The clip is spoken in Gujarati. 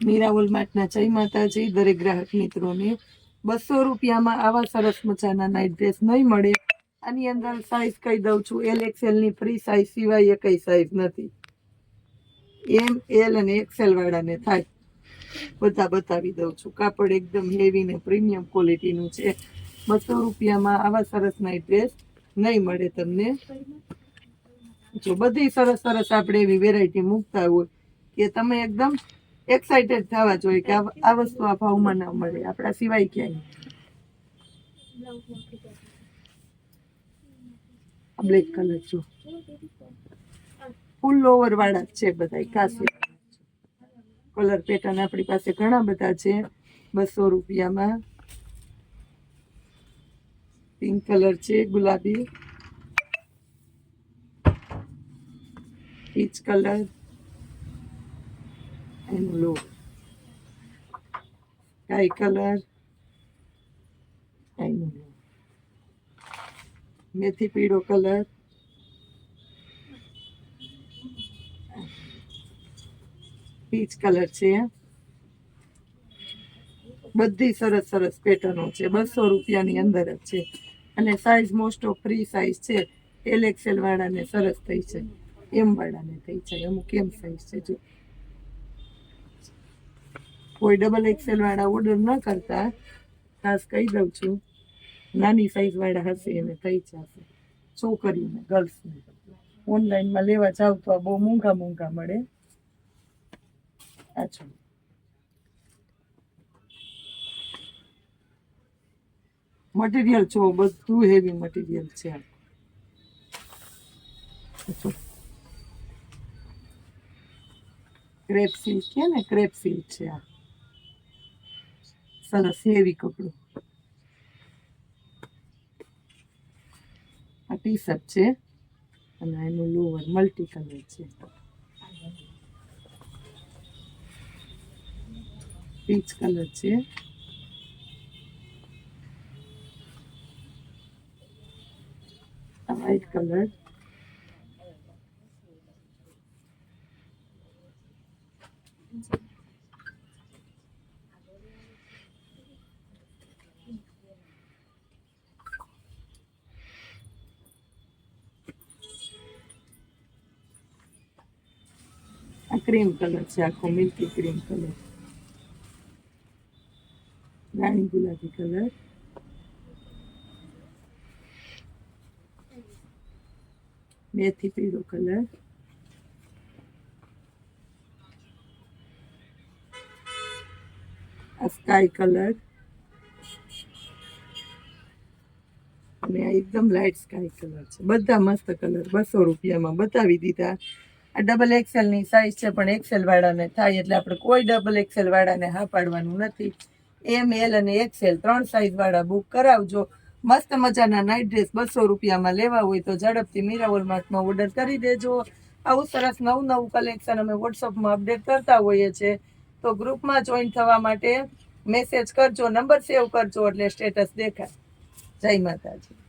મીરાવલ માટના જય માતાજી, દરેક ગ્રાહક મિત્રોને બસો રૂપિયામાં આવા સરસ મજાના નાઇટ ડ્રેસ નહીં મળે. આની અંદર સાઇઝ કહી દઉં છું એલ એક્સેલની ફ્રી સાઇઝ સિવાય એકઈ સાઇઝ નથી. એમ એલ અને એક્સેલ વાળાને થાય. બધા બતાવી દઉં છું. કાપડ એકદમ હેવી ને પ્રીમિયમ ક્વોલિટીનું છે. બસો રૂપિયામાં આવા સરસ નાઇટ ડ્રેસ નહીં મળે તમને. જો બધી સરસ સરસ આપણે એવી વેરાયટી મૂકતા હોય કે તમે એકદમ એક્સાઇટેડ થવા જોઈએ કે આ વસ્તુ આ ભાવમાં ના મળે. આપણા સિવાય ક્યાંય. બ્લેક કલર જો. ફૂલ લોવર વાળા છે બધા ખાસ કલર પેટર્ન આપણી પાસે ઘણા બધા છે. બસો રૂપિયામાં. પિંક કલર છે, ગુલાબી. Peach colour. And blue sky colour and blue મેથી પીળો કલર પીચ કલર છે. બધી સરસ સરસ પેટર્નો છે. બસો રૂપિયાની અંદર જ છે. અને size most of free size છે. એલ એક્સેલ વાળાને સરસ થઈ છે. એમ વાળાને થઈ છે. અમુક એમ સાઈઝ છે જો. કોઈ ડબલ એક્સેલ વાળા ઓર્ડર ન કરતા, ખાસ કહી દઉં છું, નાની સાઈઝ વાળા હશે એને થઈ જશે. છોકરીઓને ગર્લ્સને ઓનલાઈનમાં લેવા જાવ તો આ બહુ મોંઘા મોંઘા મળે. અચ્છા મટીરિયલ છો, બધું હેવી મટીરિયલ છે ક્રેપ સિલ્ક છે. ને? ક્રેપ સિલ્ક છે આ. સરસ હેવી કપડું આ ટી શર્ટ છે અને એનું લોવર મલ્ટી કલર છે પીચ કલર છે આ કલર આ ક્રીમ કલર છે આખો મિલ્કી ક્રીમ કલર રાણી ગુલાબી કલર મેથી પીળો કલર સ્કાય કલર અને આ એકદમ લાઇટ સ્કાય કલર છે બધા મસ્ત કલર બસો રૂપિયામાં બતાવી દીધા આ ડબલ એક્સેલની સાઇઝ છે, પણ એક્સેલ વાળાને થાય એટલે આપણે કોઈ ડબલ એક્સેલ વાળાને હા પાડવાનું નથી. એમ એલ અને એક્સેલ ત્રણ સાઈઝવાળા બુક કરાવજો. મસ્ત મજાના નાઇટ ડ્રેસ બસો રૂપિયામાં લેવા હોય તો ઝડપથી મીરાવલ માર્ટમાં ઓર્ડર કરી દેજો. આવું સરસ નવું નવું કલેક્શન અમે વોટ્સઅપમાં અપડેટ કરતા હોઈએ છીએ તો ગ્રુપમાં જોઈન થવા માટે મેસેજ કરજો નંબર સેવ કરજો એટલે સ્ટેટસ દેખાય. જય માતાજી.